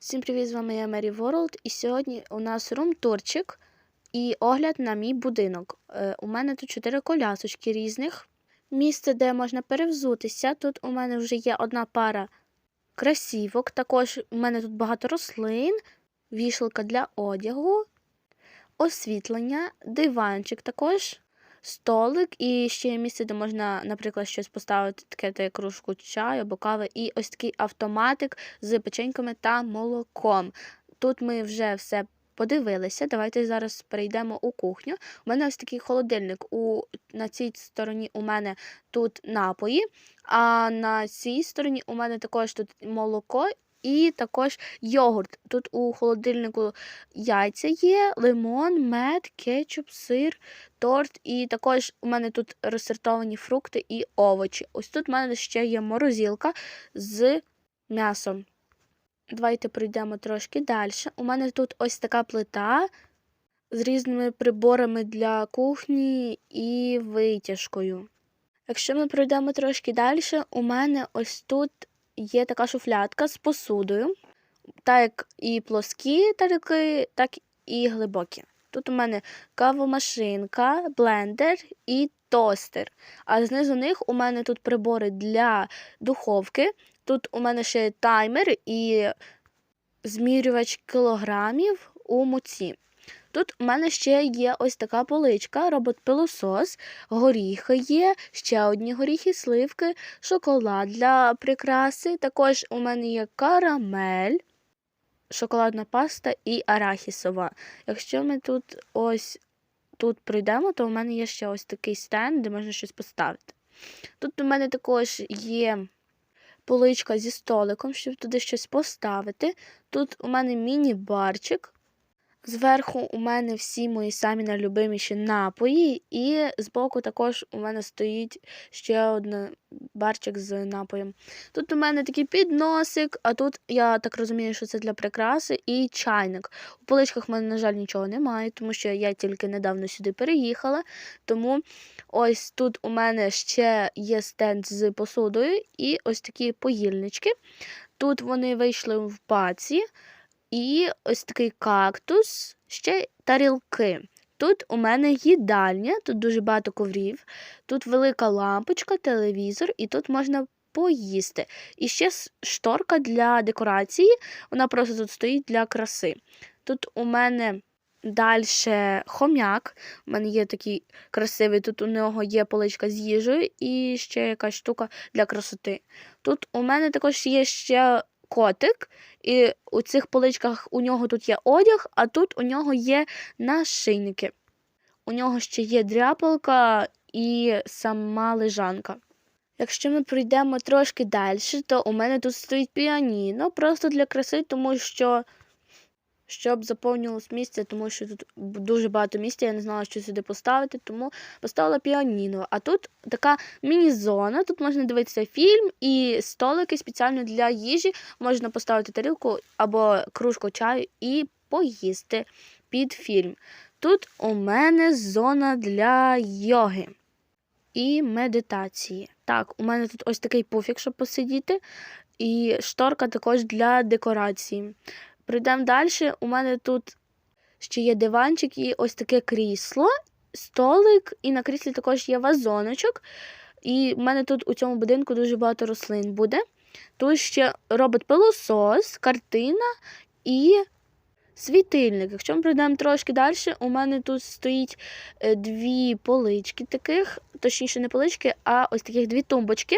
Всім привіт, з вами я Мері Ворлд. І сьогодні у нас рум-турчик і огляд на мій будинок. Е, у мене тут чотири колясочки різних. Місце, де можна перевзутися. Тут у мене вже є одна пара красівок. Також у мене тут багато рослин, вішалка для одягу, освітлення, диванчик також. Столик і ще місце, де можна, наприклад, щось поставити, таке кружку чаю або кави, і ось такий автоматик з печеньками та молоком. Тут ми вже все подивилися. Давайте зараз перейдемо у кухню. У мене ось такий холодильник. У, На цій стороні у мене тут напої, а на цій стороні у мене також тут молоко. І також йогурт. Тут у холодильнику яйця є, лимон, мед, кетчуп, сир, торт. І також у мене тут розсортовані фрукти і овочі. Ось тут у мене ще є морозилка з м'ясом. Давайте пройдемо трошки далі. У мене тут ось така плита з різними приборами для кухні і витяжкою. Якщо ми пройдемо трошки далі, у мене ось тут є така шуфлядка з посудою, так як і плоскі тарілки, так і глибокі. Тут у мене кавомашинка, блендер і тостер. А знизу них у мене тут прибори для духовки. Тут у мене ще таймер і змірювач кілограмів у муці. Тут у мене ще є ось така поличка, робот-пилосос, горіхи є, ще одні горіхи, сливки, шоколад для прикраси. Також у мене є карамель, шоколадна паста і арахісова. Якщо ми тут ось тут пройдемо, то у мене є ще ось такий стенд, де можна щось поставити. Тут у мене також є поличка зі столиком, щоб туди щось поставити. Тут у мене міні-барчик. Зверху у мене всі мої самі найлюбиміші напої, і збоку також у мене стоїть ще один барчик з напоєм. Тут у мене такий підносик, а тут, я так розумію, що це для прикраси, і чайник. У поличках в мене, на жаль, нічого немає, тому що я тільки недавно сюди переїхала. Тому ось тут у мене ще є стенд з посудою і ось такі поїльнички. Тут вони вийшли в паці. І ось такий кактус, ще тарілки. Тут у мене їдальня, тут дуже багато коврів, тут велика лампочка, телевізор, і тут можна поїсти. І ще шторка для декорації, вона просто тут стоїть для краси. Тут у мене далі хом'як, у мене є такий красивий, тут у нього є поличка з їжею і ще якась штука для красоти. Тут у мене також є ще котик, і у цих поличках у нього тут є одяг, а тут у нього є нашийники. У нього ще є дряпалка і сама лежанка. Якщо ми пройдемо трошки далі, то у мене тут стоїть піаніно просто для краси, тому що щоб заповнювалось місце, тому що тут дуже багато місця, я не знала, що сюди поставити, тому поставила піаніно. А тут така міні-зона, тут можна дивитися фільм і столики спеціально для їжі. Можна поставити тарілку або кружку чаю і поїсти під фільм. Тут у мене зона для йоги і медитації. Так, у мене тут ось такий пуфік, щоб посидіти, і шторка також для декорації. Прийдемо далі. У мене тут ще є диванчик і ось таке крісло, столик, і на кріслі також є вазоночок. І в мене тут у цьому будинку дуже багато рослин буде. Тут ще робот-пилосос, картина і світильник. Якщо ми прийдемо трошки далі, у мене тут стоїть е, дві полички таких, точніше, не полички, а ось таких дві тумбочки.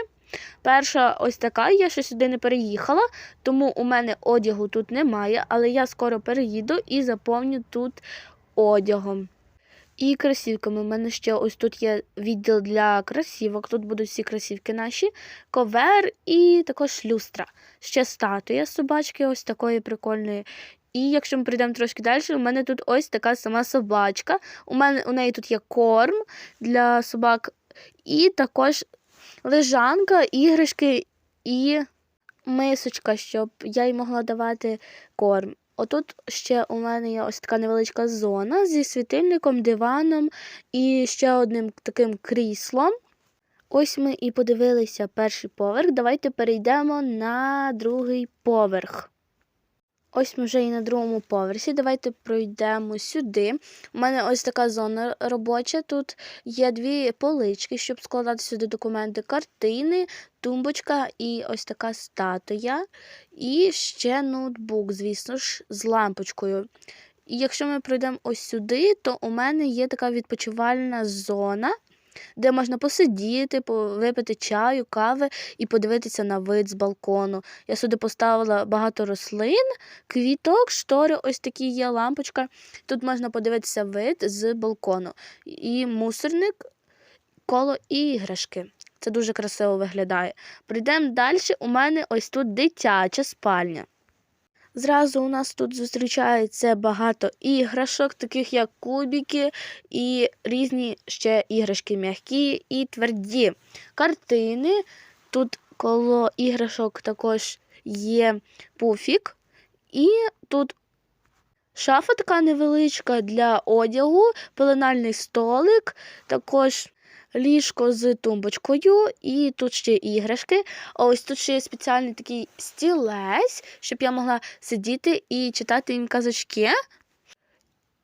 Перша ось така, я ще сюди не переїхала, тому у мене одягу тут немає, але я скоро переїду і заповню тут одягом. І красівками. У мене ще ось тут є відділ для красівок. Тут будуть всі красівки наші, ковер і також люстра. Ще статуя собачки, ось такої прикольної. І якщо ми прийдемо трошки далі, у мене тут ось така сама собачка. У мене у неї тут є корм для собак, і також лежанка, іграшки і мисочка, щоб я їй могла давати корм. Отут ще у мене є ось така невеличка зона зі світильником, диваном і ще одним таким кріслом. Ось ми і подивилися перший поверх. Давайте перейдемо на другий поверх. Ось ми вже і на другому поверсі. Давайте пройдемо сюди. У мене ось така зона робоча. Тут є дві полички, щоб складати сюди документи, картини, тумбочка і ось така статуя. І ще ноутбук, звісно ж, з лампочкою. І якщо ми пройдемо ось сюди, то у мене є така відпочивальна зона, де можна посидіти, по- випити чаю, кави і подивитися на вид з балкону. Я сюди поставила багато рослин, квіток, штори, ось такі є лампочка. Тут можна подивитися вид з балкону. І мусорник, коло і іграшки. Це дуже красиво виглядає. Прийдемо далі. У мене ось тут дитяча спальня. Зразу у нас тут зустрічається багато іграшок, таких як кубики і різні ще іграшки м'які і тверді. Картини. Тут коло іграшок також є пуфік. І тут шафа така невеличка для одягу, пеленальний столик, також ліжко з тумбочкою, і тут ще іграшки. Ось тут ще є спеціальний такий стілець, щоб я могла сидіти і читати їм казочки.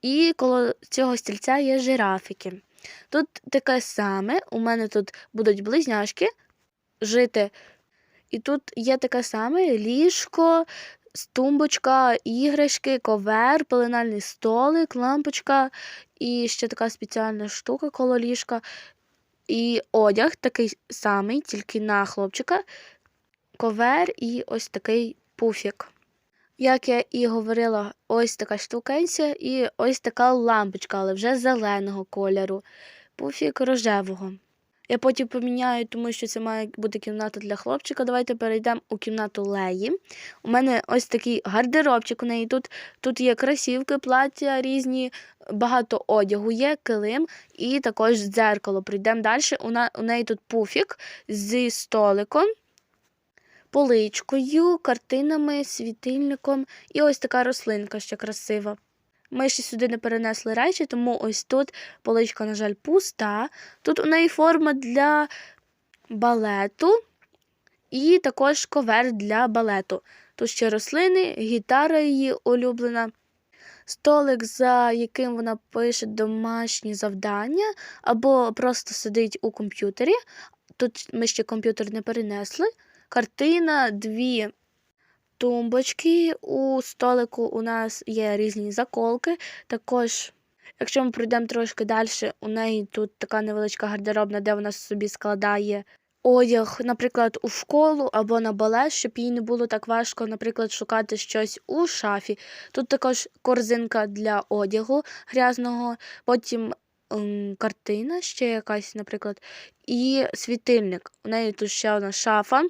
І коло цього стільця є жирафики. Тут таке саме, у мене тут будуть близняшки жити. І тут є таке саме ліжко, тумбочка, іграшки, ковер, пеленальний столик, лампочка і ще така спеціальна штука коло ліжка. І одяг такий самий, тільки на хлопчика, ковер і ось такий пуфік. Як я і говорила, ось така штукенція і ось така лампочка, але вже зеленого кольору, пуфік рожевого. Я потім поміняю, тому що це має бути кімната для хлопчика. Давайте перейдемо у кімнату Леї. У мене ось такий гардеробчик у неї. Тут, тут є красівки, плаття різні, багато одягу є, килим і також дзеркало. Прийдемо далі. У, неї тут пуфік зі столиком, поличкою, картинами, світильником і ось така рослинка ще красива. Ми ще сюди не перенесли речі, тому ось тут поличка, на жаль, пуста. Тут у неї форма для балету і також ковер для балету. Тут ще рослини, гітара її улюблена, столик, за яким вона пише домашні завдання, або просто сидить у комп'ютері. Тут ми ще комп'ютер не перенесли. Картина, дві тумбочки. У столику у нас є різні заколки. Також, якщо ми пройдемо трошки далі, у неї тут така невеличка гардеробна, де вона собі складає одяг, наприклад, у школу або на балет, щоб їй не було так важко, наприклад, шукати щось у шафі. Тут також корзинка для одягу грязного, потім ем, картина ще якась, наприклад, і світильник. У неї тут ще одна шафа,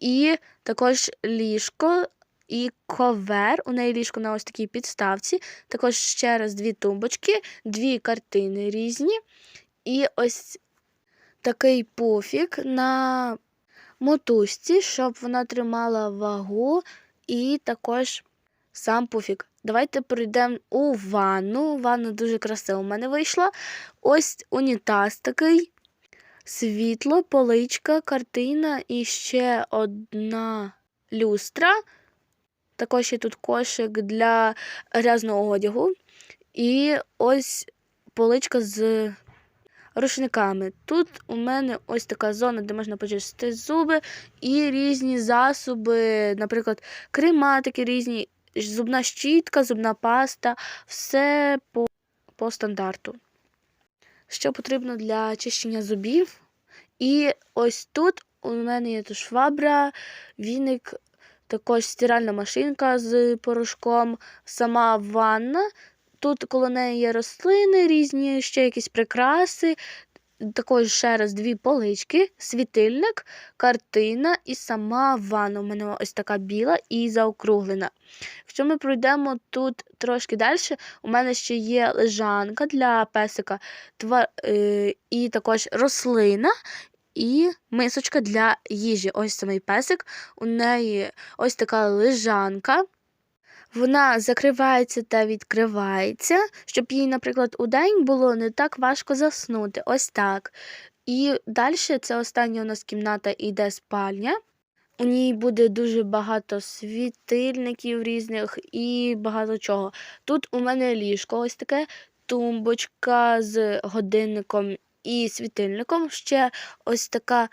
і також ліжко. І ковер, у неї ліжко на ось такій підставці. Також ще раз дві тумбочки, дві картини різні. І ось такий пуфік на мотузці, щоб вона тримала вагу, і також сам пуфік. Давайте прийдемо у ванну. Ванна дуже красива у мене вийшла. Ось унітаз такий. Світло, поличка, картина і ще одна люстра. Також є тут кошик для грязного одягу. І ось поличка з рушниками. Тут у мене ось така зона, де можна почистити зуби і різні засоби, наприклад, крематики різні, зубна щітка, зубна паста, все по, по стандарту. Що потрібно для чищення зубів. І ось тут у мене є тут швабра, віник, також стиральна машинка з порошком, сама ванна. Тут коло неї є рослини різні, ще якісь прикраси. Також ще раз дві полички, світильник, картина і сама ванна. У мене ось така біла і заокруглена. Якщо ми пройдемо тут трошки далі, у мене ще є лежанка для песика, тва, е, і також рослина. І мисочка для їжі. Ось самий песик. У неї ось така лежанка. Вона закривається та відкривається, щоб їй, наприклад, у день було не так важко заснути. Ось так. І далі це остання у нас кімната іде спальня. У ній буде дуже багато світильників різних і багато чого. Тут у мене ліжко ось таке, тумбочка з годинником і світильником. Ще ось така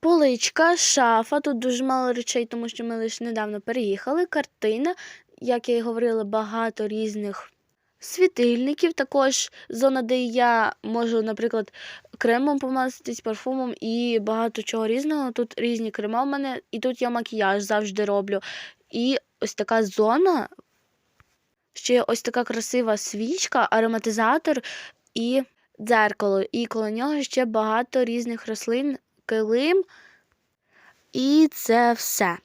поличка, шафа. Тут дуже мало речей, тому що ми лише недавно переїхали. Картина, як я і говорила, багато різних світильників. Також зона, де я можу, наприклад, кремом помазатись, парфумом і багато чого різного. Тут різні крема в мене, і тут я макіяж завжди роблю. І ось така зона. Ще ось така красива свічка, ароматизатор і дзеркало. І коло нього ще багато різних рослин, килим. І це все.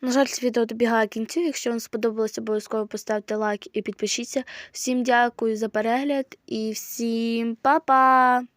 На жаль, це відео добігає кінцю. Якщо вам сподобалось, обов'язково поставте лайк і підпишіться. Всім дякую за перегляд і всім па-па!